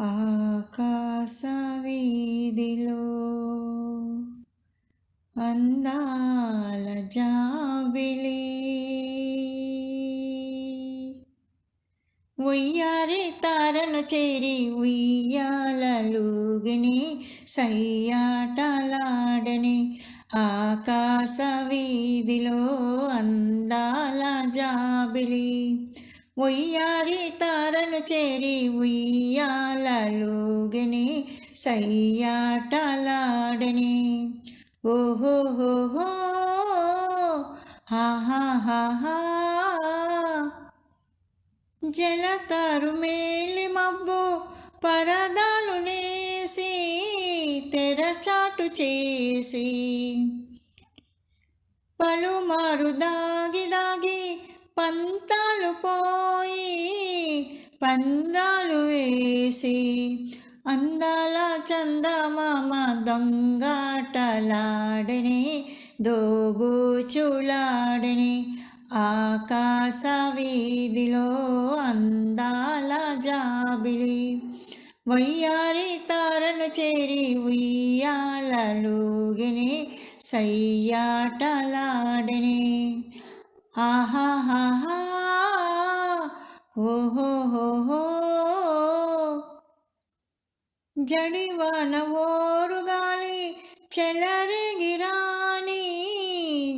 ఆకాశ వీధిలో అందాల జాబిలి ఉయ్యారి తారను చేరి ఉయ్యాలలుగిని సయ్యాటలాడని ఆకాశ వీధిలో అందా ఉయ్యారి తారలు చేరి ఉయ్యాలలుగని సయ్యాటలాడని. ఓహోహోహో హాహాహాహా జలతారు మేలి మబ్బు పరదాలు నేసి తెరచాటు చేసి పలుమారు దాగి దాగి పంతాలు పో పందాలు వేసి అందాల చందమామ దొంగాటలాడని దోబూచులాడని ఆకాశ వీధిలో అందాల జాబిలి. వయ్యారి తారను చేరి ఉయ్యాలలుగిని సయ్యాటలాడని. ఆహా ఓహోహోహో. జడివాన ఓరుగాలి చెలరిగిరాని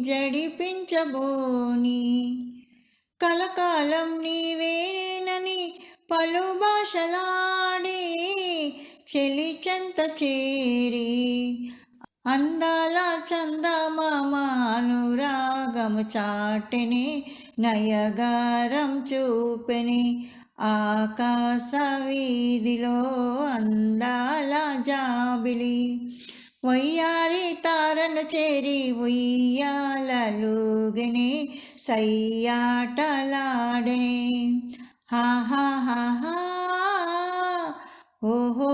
జడిపించబోని కలకాలం నీవేనని పలు భాషలాడి చెలి చెంత చేరి అందాల చందమామ రాగము చాటిని నయగారం చూపిని ఆకాశ వీధిలో అందాల జాబిలి. వయ్యారి తారను చేరి ఉయ్యాలూగిని సయ్యాటలాడని. హా హా హా ఓహో